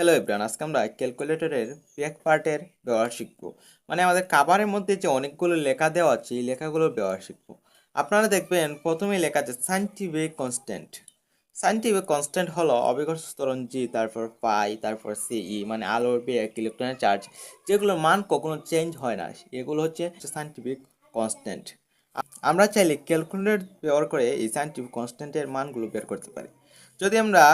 Hello everyone আজকে আমরা ক্যালকুলেটরের ব্যাক পার্টের ব্যবহার শিখব। মানে আমাদের কাবারের মধ্যে যে অনেকগুলো লেখা দেওয়া আছে, এই লেখাগুলোর ব্যবহার শিখব। আপনারা দেখবেন, প্রথমে লেখা আছে সাইন্টিফিক কনস্ট্যান্ট সাইন্টিফিক কনস্ট্যান্ট হলো অবিকর্ষ স্তরণ জি তারপর পাই তারপর সিই মানে আলোর বেগ ইলেকট্রনের চার্জ যেগুলোর মান কখনো চেঞ্জ হয় না। এগুলো হচ্ছে সাইন্টিফিক কনস্ট্যান্ট আমরা চাইলে ক্যালকুলেটর ব্যবহার করে এই সাইন্টিফিক কনস্ট্যান্টের মানগুলো বের করতে পারি। যদি আমরা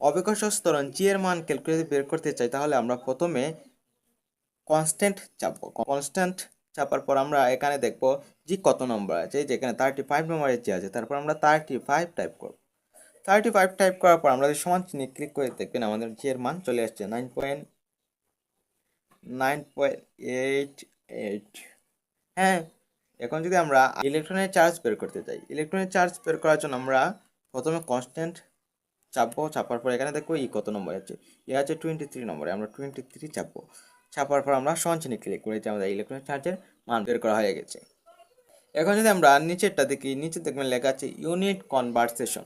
অবিকর্ষ স্তরণ জি এর মান ক্যালকুলেটর বের করতে চাই, তাহলে আমরা প্রথমে কনস্ট্যান্ট চাপবো। কনস্ট্যান্ট চাপার পর আমরা এখানে দেখব জি কত নম্বর আছে যেখানে থার্টি ফাইভ নম্বরের জি আছে, তারপর আমরা থার্টি ফাইভ টাইপ করব। থার্টি ফাইভ টাইপ করার পর আমরা সমান চিহ্নে ক্লিক করে দেখবেন আমাদের জি এর মান চলে আসছে nine point nine point eight eight হ্যাঁ এখন যদি আমরা ইলেকট্রনের চার্জ বের করতে চাই ইলেকট্রনের চার্জ বের করার জন্য আমরা প্রথমে কনস্ট্যান্ট চাপবো, চাপার পর এখানে দেখব ই কত নম্বর আছে? ই আছে টোয়েন্টি থ্রি নম্বরে, আমরা টোয়েন্টি থ্রি চাপবো। চাপার পর আমরা সঞ্চিনি ক্লিক করে, যে আমাদের ইলেকট্রনিক চার্জের মান বের করা হয়ে গেছে। এখন যদি আমরা নিচেরটা দেখি, নিচে দেখবেন লেখা আছে ইউনিট কনভার্সেশন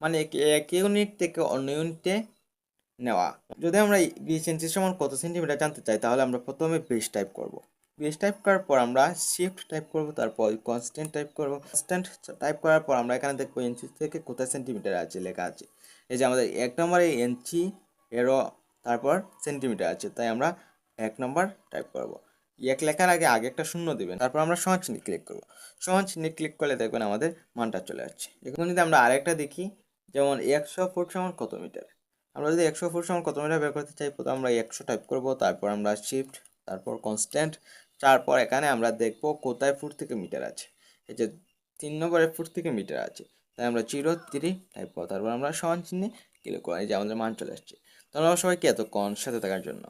মানে এক- ইউনিট থেকে অন্য ইউনিটে নেওয়া। যদি আমরা বিশ ইঞ্চি সমান কত সেন্টিমিটার জানতে চাই, তাহলে আমরা প্রথমে বিশ টাইপ করব। বিশ টাইপ করার পর আমরা শিফট টাইপ করব, তারপর কনস্ট্যান্ট টাইপ করব। কনস্ট্যান্ট টাইপ করার পর আমরা এখানে দেখব ইঞ্চি থেকে কোথায় সেন্টিমিটার আছে লেখা আছে। এই যে আমাদের এক নম্বরে ইঞ্চি এরও তারপর সেন্টিমিটার আছে, তাই আমরা এক নম্বর টাইপ করব। এক লেখার আগে আগে একটা শূন্য দেবেন, তারপর আমরা সমান চিহ্নে ক্লিক করব। সমান চিহ্নে ক্লিক করলে দেখবেন আমাদের মানটা চলে আসছে। এখন যদি আমরা আরেকটা দেখি, যেমন একশো ফুট সমান কত মিটার? আমরা যদি একশো ফুট সমান কত মিটার বের করতে চাই, প্রথমে আমরা একশো টাইপ করব, তারপর আমরা শিফট তারপর কনস্ট্যান্ট তারপর এখানে আমরা দেখব কোথায় ফুট থেকে মিটার আছে। এই যে তিন নম্বরের ফুট থেকে মিটার আছে। তাই আমরা জিরো থ্রি টাইপ করব তারপর আমরা সমান চিহ্নে ক্লিক করি যে আমাদের মান চলে আসছে। ধন্যবাদ সবাইকে এত এতক্ষণ সাথে থাকার জন্য।